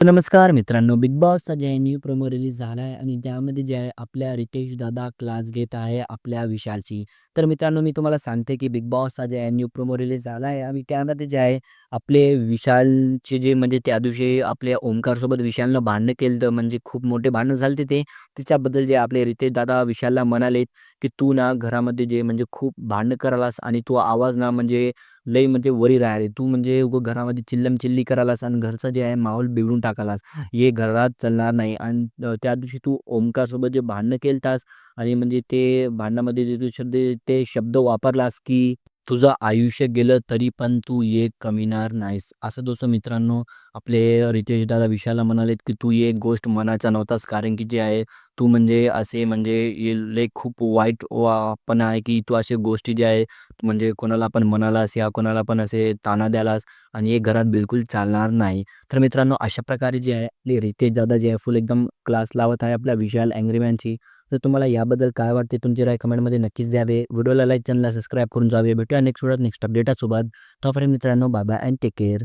नमस्कार मित्रांनो, बिग बॉसचा जे आहे न्यू प्रोमो रिलीज झाला आहे आणि त्यामध्ये जे आहे आपल्या रितेश दादा क्लास घेत आहे आपल्या विशालची. तर मित्रांनो मी तुम्हाला सांगते की बिग बॉसचा जे आहे न्यू प्रोमो रिलीज झाला आहे आणि त्यामध्ये जे आहे आपले विशालचे जे म्हणजे त्या दिवशी आपल्या ओंकारसोबत विशालनं भांडणं केलं तर म्हणजे खूप मोठे भांडणं झाले ते. त्याच्याबद्दल जे आपले रितेश दादा विशालला म्हणाले की "तू ना घरामध्ये जे म्हणजे खूप भांडणं करालास आणि तू आवाज ना म्हणजे लई म्हणजे वरी राहिले. तू म्हणजे उगं घरामध्ये चिल्लम-चिल्ली करायलास आणि घरचं जे आहे माहोल बिघडून टाकालास हे घरात चालणार नाही." आणि त्या दिवशी तू ओमकारसोबत जे भांडणं केलतास आणि म्हणजे ते भांडणामध्ये जे तू शब्द ते शब्द वापरलास की "तुझं आयुष्य गेलं तरी पण तू एक कमीणार नाहीस." असं दोस्तों मित्रांनो आपले रितेश दादा विशालला म्हणालेत की "तू एक गोष्ट म्हणायचा नव्हतास कारण की जे आहे तू म्हणजे असे म्हणजे हे लई खूप वाईट पण आहे की तू असे गोष्टी जे आहे म्हणजे कोणाला पण म्हणालास या कोणाला पण असे ताना द्यालास आणि हे घरात बिलकुल चालणार नाही." तर मित्रांनो अशा प्रकारे जे आहे आपले रितेश दादा जे आहे फुल एकदम क्लास लावत आहे आपल्या विशाल अँग्रीमॅनची तर तुम्हाला याबद्दल काय वाटते तुमची राय कमेंटमध्ये नक्कीच द्यावे. व्हिडिओला लाईक, चॅनलला सबस्क्राईब करून जावे. भेटूया नेक्स्ट व्हिडिओत नेक्स्ट अपडेटासोबत. तोपर्यंत मित्रांनो bye bye and take care.